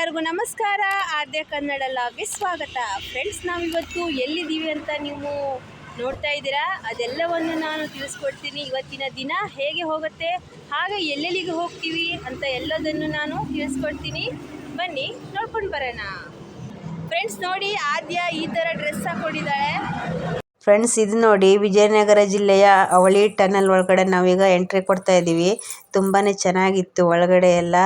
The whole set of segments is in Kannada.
ಎಲ್ಲರಿಗೂ ನಮಸ್ಕಾರ. ಆದ್ಯ ಕನ್ನಡ ಲಾಗ್ಗೆ ಸ್ವಾಗತ. ಫ್ರೆಂಡ್ಸ್ ನಾವಿವತ್ತು ಎಲ್ಲಿದ್ದೀವಿ ಅಂತ ನೀವು ನೋಡ್ತಾ ಇದ್ದೀರಾ? ಅದೆಲ್ಲವನ್ನು ನಾನು ತಿಳಿಸ್ಕೊಡ್ತೀನಿ. ಇವತ್ತಿನ ದಿನ ಹೇಗೆ ಹೋಗುತ್ತೆ? ಹಾಗೆ ಎಲ್ಲೆಲ್ಲಿಗೆ ಹೋಗ್ತೀವಿ ಅಂತ ಎಲ್ಲದನ್ನು ನಾನು ತಿಳಿಸ್ಕೊಡ್ತೀನಿ. ಬನ್ನಿ, ನೋಡ್ಕೊಂಡು ಬರೋಣ. ಫ್ರೆಂಡ್ಸ್ ನೋಡಿ, ಆದ್ಯ ಈ ಥರ ಡ್ರೆಸ್ ಹಾಕೊಂಡಿದ್ದಾಳೆ. ಫ್ರೆಂಡ್ಸ್ ಇದು ನೋಡಿ ವಿಜಯನಗರ ಜಿಲ್ಲೆಯ ಅವಳಿ ಟನಲ್ ಒಳಗಡೆ ನಾವೀಗ ಎಂಟ್ರಿ ಕೊಡ್ತಾ ಇದ್ದೀವಿ. ತುಂಬಾನೇ ಚೆನ್ನಾಗಿತ್ತು ಒಳಗಡೆ ಎಲ್ಲ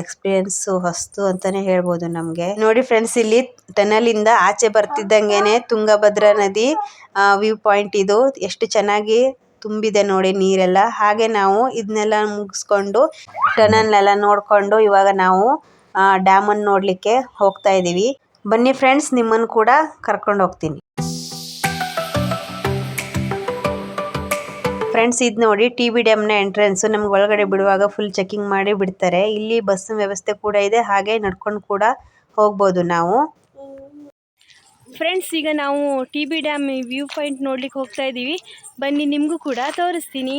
ಎಕ್ಸ್ಪೀರಿಯನ್ಸು ಹೊಸ್ತು ಅಂತಾನೆ ಹೇಳ್ಬೋದು ನಮಗೆ. ನೋಡಿ ಫ್ರೆಂಡ್ಸ್ ಇಲ್ಲಿ ಟನಲ್ ಇಂದ ಆಚೆ ಬರ್ತಿದ್ದಂಗೆನೆ ತುಂಗಭದ್ರಾ ನದಿ ವ್ಯೂ ಪಾಯಿಂಟ್ ಇದು. ಎಷ್ಟು ಚೆನ್ನಾಗಿ ತುಂಬಿದೆ ನೋಡಿ ನೀರೆಲ್ಲ. ಹಾಗೆ ನಾವು ಇದನ್ನೆಲ್ಲ ಮುಗಿಸ್ಕೊಂಡು ಟನಲ್ ಎಲ್ಲ ನೋಡಿಕೊಂಡು ಇವಾಗ ನಾವು ಡ್ಯಾಮನ್ನು ನೋಡಲಿಕ್ಕೆ ಹೋಗ್ತಾ ಇದ್ದೀವಿ. ಬನ್ನಿ ಫ್ರೆಂಡ್ಸ್ ನಿಮ್ಮನ್ನು ಕೂಡ ಕರ್ಕೊಂಡು ಹೋಗ್ತೀನಿ. ಫ್ರೆಂಡ್ಸ್ ಇದು ನೋಡಿ ಟಿ ಬಿ ಡ್ಯಾಮ್ನ ಎಂಟ್ರೆನ್ಸ್ ನಮ್ಗೆ ಒಳಗಡೆ ಬಿಡುವಾಗ ಫುಲ್ ಚೆಕಿಂಗ್ ಮಾಡಿ ಬಿಡ್ತಾರೆ. ಇಲ್ಲಿ ಬಸ್ ವ್ಯವಸ್ಥೆ ಕೂಡ ಇದೆ ಹಾಗೆ ನಡ್ಕೊಂಡು ಕೂಡ ಹೋಗ್ಬೋದು ನಾವು. ಫ್ರೆಂಡ್ಸ್ ಈಗ ನಾವು T B dam view point ನೋಡ್ಲಿಕ್ಕೆ ಹೋಗ್ತಾ ಇದ್ದೀವಿ ಬನ್ನಿ ನಿಮಗೂ ಕೂಡ ತೋರಿಸ್ತೀನಿ.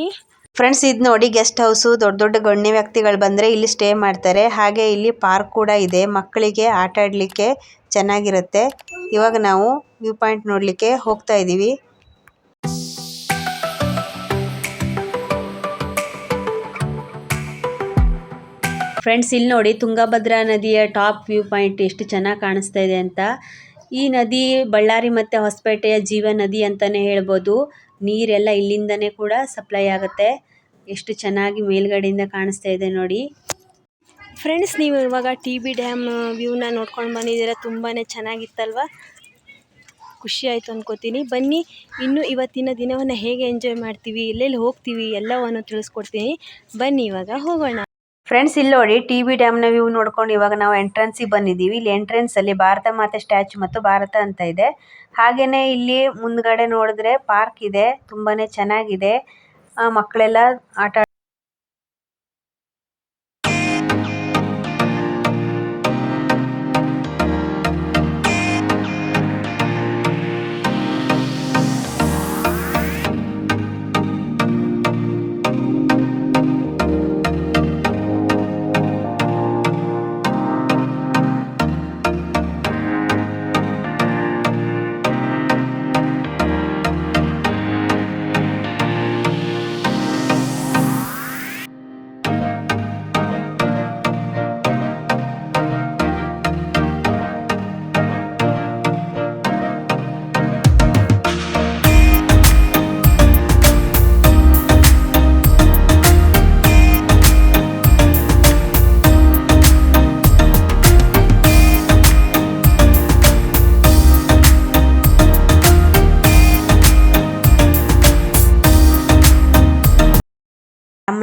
ಫ್ರೆಂಡ್ಸ್ ಇದು ನೋಡಿ ಗೆಸ್ಟ್ ಹೌಸು ದೊಡ್ಡ ದೊಡ್ಡ ಗಣ್ಯ ವ್ಯಕ್ತಿಗಳು ಬಂದರೆ ಇಲ್ಲಿ ಸ್ಟೇ ಮಾಡ್ತಾರೆ. ಹಾಗೆ ಇಲ್ಲಿ ಪಾರ್ಕ್ ಕೂಡ ಇದೆ ಮಕ್ಕಳಿಗೆ ಆಟ ಆಡಲಿಕ್ಕೆ ಚೆನ್ನಾಗಿರುತ್ತೆ. ಇವಾಗ ನಾವು ವ್ಯೂ ಪಾಯಿಂಟ್ ನೋಡಲಿಕ್ಕೆ ಹೋಗ್ತಾ ಇದ್ದೀವಿ ಫ್ರೆಂಡ್ಸ್ ಇಲ್ಲಿ ನೋಡಿ ತುಂಗಭದ್ರಾ ನದಿಯ ಟಾಪ್ ವ್ಯೂ ಪಾಯಿಂಟ್ ಎಷ್ಟು ಚೆನ್ನಾಗಿ ಕಾಣಿಸ್ತಾ ಇದೆ ಅಂತ. ಈ ನದಿ ಬಳ್ಳಾರಿ ಮತ್ತು ಹೊಸಪೇಟೆಯ ಜೀವ ನದಿ ಅಂತಲೇ ಹೇಳ್ಬೋದು. ನೀರೆಲ್ಲ ಇಲ್ಲಿಂದನೇ ಕೂಡ ಸಪ್ಲೈ ಆಗುತ್ತೆ. ಎಷ್ಟು ಚೆನ್ನಾಗಿ ಮೇಲ್ಗಡೆಯಿಂದ ಕಾಣಿಸ್ತಾ ಇದೆ ನೋಡಿ. ಫ್ರೆಂಡ್ಸ್ ನೀವು ಇವಾಗ ಟಿ ಬಿ ಡ್ಯಾಮ್ ವ್ಯೂನ ನೋಡ್ಕೊಂಡು ಬಂದಿದ್ದೀರಾ ತುಂಬಾ ಚೆನ್ನಾಗಿತ್ತಲ್ವ? ಖುಷಿ ಆಯಿತು ಅನ್ಕೋತೀನಿ. ಬನ್ನಿ, ಇನ್ನು ಇವತ್ತಿನ ದಿನವನ್ನು ಹೇಗೆ ಎಂಜಾಯ್ ಮಾಡ್ತೀವಿ, ಎಲ್ಲೆಲ್ಲಿ ಹೋಗ್ತೀವಿ ಎಲ್ಲವನ್ನು ತಿಳಿಸ್ಕೊಡ್ತೀನಿ. ಬನ್ನಿ ಇವಾಗ ಹೋಗೋಣ. ಫ್ರೆಂಡ್ಸ್ ಇಲ್ಲಿ ನೋಡಿ ಟಿವಿ ಡ್ಯಾಮ್ನ ವ್ಯೂ ನೋಡ್ಕೊಂಡು ಇವಾಗ ನಾವು ಎಂಟ್ರೆನ್ಸಿಗೆ ಬಂದಿದೀವಿ ಇಲ್ಲಿ ಎಂಟ್ರೆನ್ಸ್ ಅಲ್ಲಿ ಭಾರತ ಮಾತೆ ಸ್ಟ್ಯಾಚು ಮತ್ತು ಭಾರತ ಅಂತ ಇದೆ. ಹಾಗೇನೆ ಇಲ್ಲಿ ಮುಂದ್ಗಡೆ ನೋಡಿದ್ರೆ ಪಾರ್ಕ್ ಇದೆ, ತುಂಬಾನೇ ಚೆನ್ನಾಗಿದೆ. ಮಕ್ಕಳೆಲ್ಲ ಆಟ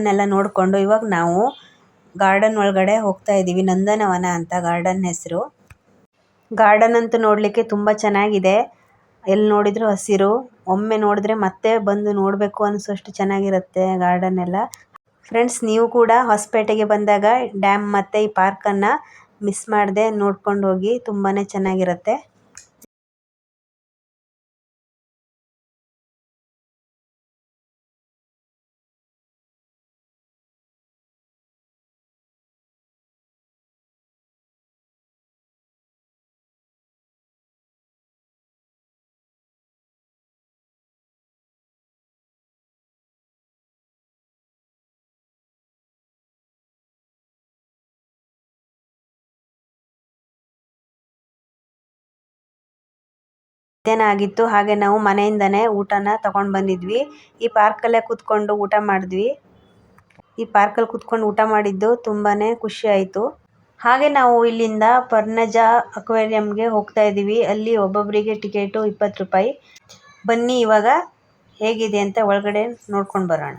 ಡ್ಯಾಮ್ನೆಲ್ಲ ನೋಡಿಕೊಂಡು ಇವಾಗ ನಾವು ಗಾರ್ಡನ್ ಒಳಗಡೆ ಹೋಗ್ತಾ ಇದ್ದೀವಿ, ನಂದನವನ ಅಂತ ಗಾರ್ಡನ್ ಹೆಸರು. ಗಾರ್ಡನ್ ಅಂತೂ ನೋಡಲಿಕ್ಕೆ ತುಂಬ ಚೆನ್ನಾಗಿದೆ. ಎಲ್ಲಿ ನೋಡಿದ್ರು ಹಸಿರು, ಒಮ್ಮೆ ನೋಡಿದ್ರೆ ಮತ್ತೆ ಬಂದು ನೋಡಬೇಕು ಅನಿಸೋಷ್ಟು ಚೆನ್ನಾಗಿರುತ್ತೆ ಗಾರ್ಡನ್ ಎಲ್ಲ ಫ್ರೆಂಡ್ಸ್, ನೀವು ಕೂಡ ಹೊಸಪೇಟೆಗೆ ಬಂದಾಗ ಡ್ಯಾಮ್ ಮತ್ತು ಈ ಪಾರ್ಕನ್ನು ಮಿಸ್ ಮಾಡದೆ ನೋಡ್ಕೊಂಡು ಹೋಗಿ ತುಂಬಾ ಚೆನ್ನಾಗಿರುತ್ತೆ. ಆಗಿತ್ತು ಹಾಗೆ ನಾವು ಮನೆಯಿಂದನೇ ಊಟನ ತಗೊಂಡು ಬಂದಿದ್ವಿ. ಈ ಪಾರ್ಕಲ್ಲೇ ಕೂತ್ಕೊಂಡು ಊಟ ಮಾಡಿದ್ವಿ. ಈ ಪಾರ್ಕಲ್ಲಿ ಕೂತ್ಕೊಂಡು ಊಟ ಮಾಡಿದ್ದು ತುಂಬಾ ಖುಷಿ ಆಯಿತು. ಹಾಗೆ ನಾವು ಇಲ್ಲಿಂದ ಪರ್ನಜ ಅಕ್ವೇರಿಯಂಗೆ ಹೋಗ್ತಾ ಇದ್ದೀವಿ. ಅಲ್ಲಿ ಒಬ್ಬೊಬ್ಬರಿಗೆ ಟಿಕೆಟು ಇಪ್ಪತ್ತು ರೂಪಾಯಿ. ಬನ್ನಿ ಇವಾಗ ಹೇಗಿದೆ ಅಂತ ಒಳಗಡೆ ನೋಡ್ಕೊಂಡು ಬರೋಣ.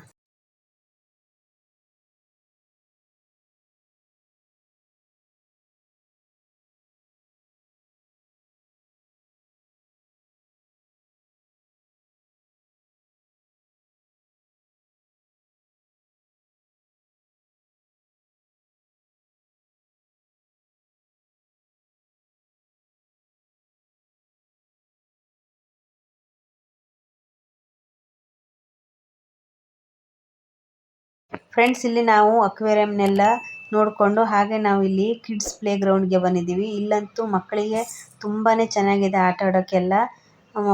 ಫ್ರೆಂಡ್ಸ್ ಇಲ್ಲಿ ನಾವು ಅಕ್ವೇರಿಯಂನೆಲ್ಲ ನೋಡಿಕೊಂಡು ಹಾಗೆ ನಾವು ಇಲ್ಲಿ ಕಿಡ್ಸ್ ಪ್ಲೇ ಗ್ರೌಂಡ್ಗೆ ಬಂದಿದ್ದೀವಿ. ಇಲ್ಲಂತೂ ಮಕ್ಕಳಿಗೆ ತುಂಬಾನೇ ಚೆನ್ನಾಗಿದೆ ಆಟ ಆಡೋಕ್ಕೆಲ್ಲ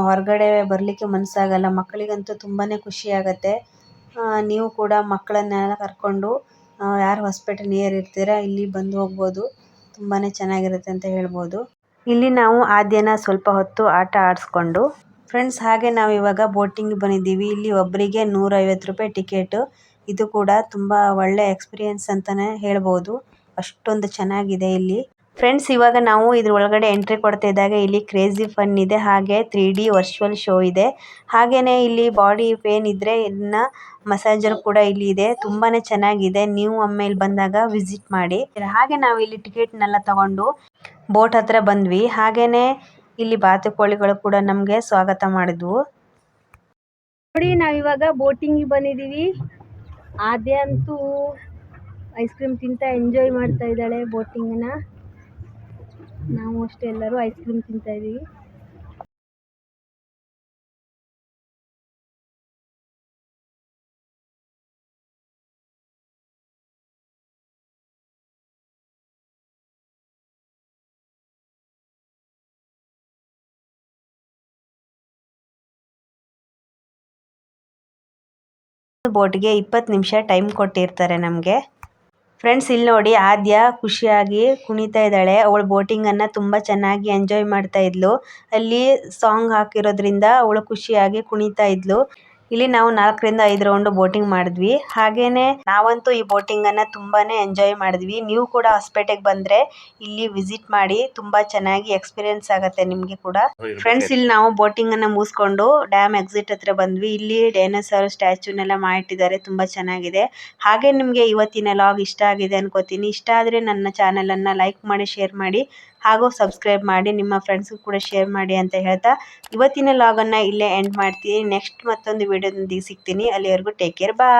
ಹೊರಗಡೆ ಬರಲಿಕ್ಕೆ ಮನಸ್ಸಾಗಲ್ಲ ಮಕ್ಕಳಿಗಂತೂ ತುಂಬಾನೇ ಖುಷಿ ಆಗುತ್ತೆ. ನೀವು ಕೂಡ ಮಕ್ಕಳನ್ನೆಲ್ಲ ಕರ್ಕೊಂಡು ಯಾರು ಹೊಸಪೇಟೆ ನಿಯರ್ ಇರ್ತೀರಾ, ಇಲ್ಲಿ ಬಂದು ಹೋಗ್ಬೋದು. ತುಂಬಾನೇ ಚೆನ್ನಾಗಿರುತ್ತೆ ಅಂತ ಹೇಳ್ಬೋದು. ಇಲ್ಲಿ ನಾವು ಆದ್ಯನ ಸ್ವಲ್ಪ ಹೊತ್ತು ಆಟ ಆಡಿಸ್ಕೊಂಡು ಫ್ರೆಂಡ್ಸ್ ಹಾಗೆ ನಾವು ಇವಾಗ ಬೋಟಿಂಗ್ ಬಂದಿದ್ದೀವಿ. ಇಲ್ಲಿ ಒಬ್ಬರಿಗೆ ನೂರೈವತ್ತು ರೂಪಾಯಿ ಟಿಕೆಟು ಇದು ಕೂಡ ತುಂಬಾ ಒಳ್ಳೆ ಎಕ್ಸ್ಪೀರಿಯನ್ಸ್ ಅಂತಾನೆ ಹೇಳಬಹುದು ಅಷ್ಟೊಂದು ಚೆನ್ನಾಗಿದೆ ಇಲ್ಲಿ. ಫ್ರೆಂಡ್ಸ್ ಇವಾಗ ನಾವು ಇದ್ರ ಒಳಗಡೆ ಎಂಟ್ರಿ ಕೊಡ್ತಾ ಇದ್ದಾಗ ಇಲ್ಲಿ ಕ್ರೇಜಿ ಫನ್ ಇದೆ, ಹಾಗೆ ತ್ರೀ ಡಿ ವರ್ಚುವಲ್ ಶೋ ಇದೆ. ಹಾಗೇನೆ ಇಲ್ಲಿ ಬಾಡಿ ಪೇನ್ ಇದ್ರೆ ಇದನ್ನ ಮಸಾಜರ್ ಕೂಡ ಇಲ್ಲಿ ಇದೆ. ತುಂಬಾನೇ ಚೆನ್ನಾಗಿದೆ. ನೀವು ಒಮ್ಮೆ ಇಲ್ಲಿ ಬಂದಾಗ ವಿಸಿಟ್ ಮಾಡಿ. ಹಾಗೆ ನಾವು ಇಲ್ಲಿ ಟಿಕೆಟ್ ನೆಲ್ಲ ತಗೊಂಡು ಬೋಟ್ ಹತ್ರ ಬಂದ್ವಿ. ಹಾಗೇನೆ ಇಲ್ಲಿ ಬಾತುಕೋಳಿಗಳು ಕೂಡ ನಮಗೆ ಸ್ವಾಗತ ಮಾಡಿದ್ವು. ನೋಡಿ, ನಾವಿವಾಗ ಬೋಟಿಂಗ್ ಬಂದಿದ್ದೀವಿ. ಆದ್ಯ ಅಂತೂ ಐಸ್ ಕ್ರೀಮ್ ತಿಂತ ಎಂಜಾಯ್ ಮಾಡ್ತಾ ಇದ್ದಾಳೆ ಬೋಟಿಂಗ್ನ ನಾವು ಅಷ್ಟೇ ಎಲ್ಲರೂ ಐಸ್ ಕ್ರೀಮ್ ತಿಂತಾ ಇದ್ದೀವಿ. ಬೋಟ್ಗೆ ಇಪ್ಪತ್ತು ನಿಮಿಷ ಟೈಮ್ ಕೊಟ್ಟಿರ್ತಾರೆ ನಮಗೆ. ಫ್ರೆಂಡ್ಸ್ ಇಲ್ಲಿ ನೋಡಿ ಆದ್ಯ ಖುಷಿಯಾಗಿ ಕುಣಿತಾ ಇದ್ದಾಳೆ. ಅವಳು ಬೋಟಿಂಗನ್ನು ತುಂಬ ಚೆನ್ನಾಗಿ ಎಂಜಾಯ್ ಮಾಡ್ತಾ ಇದ್ಲು. ಅಲ್ಲಿ ಸಾಂಗ್ ಹಾಕಿರೋದ್ರಿಂದ ಅವಳು ಖುಷಿಯಾಗಿ ಕುಣಿತಾ ಇದ್ಲು. ಇಲ್ಲಿ ನಾವು ನಾಲ್ಕರಿಂದ ಐದು ರೌಂಡ್ ಬೋಟಿಂಗ್ ಮಾಡಿದ್ವಿ. ಹಾಗೇನೆ ನಾವಂತೂ ಈ ಬೋಟಿಂಗ್ ಅನ್ನ ತುಂಬಾನೇ ಎಂಜಾಯ್ ಮಾಡಿದ್ವಿ. ನೀವು ಕೂಡ ಹೊಸಪೇಟೆಗೆ ಬಂದ್ರೆ ಇಲ್ಲಿ ವಿಸಿಟ್ ಮಾಡಿ ತುಂಬಾ ಚೆನ್ನಾಗಿ ಎಕ್ಸ್ಪೀರಿಯನ್ಸ್ ಆಗುತ್ತೆ ನಿಮ್ಗೆ ಕೂಡ. ಫ್ರೆಂಡ್ಸ್ ಇಲ್ಲಿ ನಾವು ಬೋಟಿಂಗ್ ಅನ್ನ ಮುಗಿಸ್ಕೊಂಡು ಡ್ಯಾಮ್ ಎಕ್ಸಿಟ್ ಹತ್ರ ಬಂದ್ವಿ. ಇಲ್ಲಿ ಡೈನೋಸಾರ್ ಸ್ಟ್ಯಾಚ್ಯೂನೆಲ್ಲ ಮಾಡಿಟ್ಟಿದ್ದಾರೆ ತುಂಬಾ ಚೆನ್ನಾಗಿದೆ. ಹಾಗೆ ನಿಮ್ಗೆ ಇವತ್ತಿನ ಲಾಗ್ ಇಷ್ಟ ಆಗಿದೆ ಅನ್ಕೋತೀನಿ. ಇಷ್ಟ ಆದ್ರೆ ನನ್ನ ಚಾನೆಲ್ ಅನ್ನ ಲೈಕ್ ಮಾಡಿ ಶೇರ್ ಮಾಡಿ. ಹಾಗೂ ಸಬ್ಸ್ಕ್ರೈಬ್ ಮಾಡಿ, ನಿಮ್ಮ ಫ್ರೆಂಡ್ಸ್ಗೂ ಕೂಡ ಶೇರ್ ಮಾಡಿ ಅಂತ ಹೇಳ್ತಾ ಇವತ್ತಿನ ಲಾಗನ್ನು ಇಲ್ಲೇ ಎಂಡ್ ಮಾಡ್ತೀನಿ. ನೆಕ್ಸ್ಟ್ ಮತ್ತೊಂದು ವಿಡಿಯೋದೊಂದಿಗೆ ಸಿಗ್ತೀನಿ. ಅಲ್ಲಿವರೆಗೂ ಟೇಕ್ ಕೇರ್ ಬಾಯ್